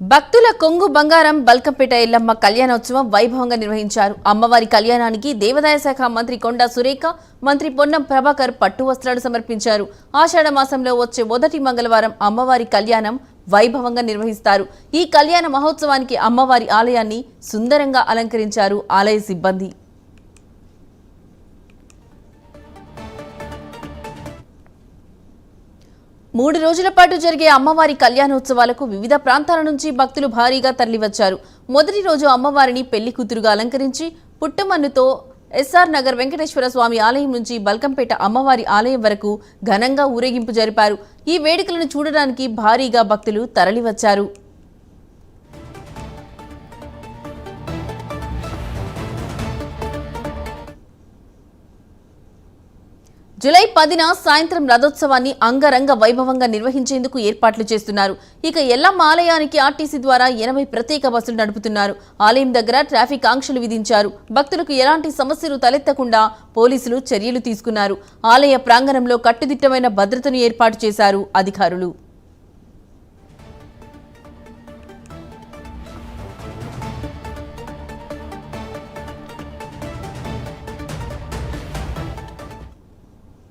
భక్తుల కొంగు బంగారం బల్కంపేట ఎల్లమ్మ కళ్యాణోత్సవం వైభవంగా నిర్వహించారు. అమ్మవారి కళ్యాణానికి దేవాదాయ శాఖ మంత్రి కొండా సురేఖ మంత్రి పొన్నం ప్రభాకర్ పట్టు వస్త్రాలు సమర్పించారు. ఆషాఢ మాసంలో వచ్చే మొదటి మంగళవారం అమ్మవారి కళ్యాణం వైభవంగా నిర్వహిస్తారు. ఈ కళ్యాణ మహోత్సవానికి అమ్మవారి ఆలయాన్ని సుందరంగా అలంకరించారు ఆలయ సిబ్బంది. మూడు రోజుల పాటు జరిగే అమ్మవారి కళ్యాణోత్సవాలకు వివిధ ప్రాంతాల నుంచి భక్తులు భారీగా తరలివచ్చారు. మొదటి రోజు అమ్మవారిని పెళ్ళి కూతురుగా అలంకరించి పుట్టమన్నుతో ఎస్ఆర్ నగర్ వెంకటేశ్వర స్వామి ఆలయం నుంచి బల్కంపేట అమ్మవారి ఆలయం వరకు ఘనంగా ఊరేగింపు జరిపారు. ఈ వేడుకలను చూడడానికి భారీగా భక్తులు తరలివచ్చారు. జులై పదిన సాయంత్రం రథోత్సవాన్ని అంగరంగ వైభవంగా నిర్వహించేందుకు ఏర్పాట్లు చేస్తున్నారు. ఇక ఎల్లమ్మ ఆలయానికి ఆర్టీసీ ద్వారా ఎనభై ప్రత్యేక బస్సులు నడుపుతున్నారు. ఆలయం దగ్గర ట్రాఫిక్ ఆంక్షలు విధించారు. భక్తులకు ఎలాంటి సమస్యలు తలెత్తకుండా పోలీసులు చర్యలు తీసుకున్నారు. ఆలయ ప్రాంగణంలో కట్టుదిట్టమైన భద్రతను ఏర్పాటు చేశారు అధికారులు.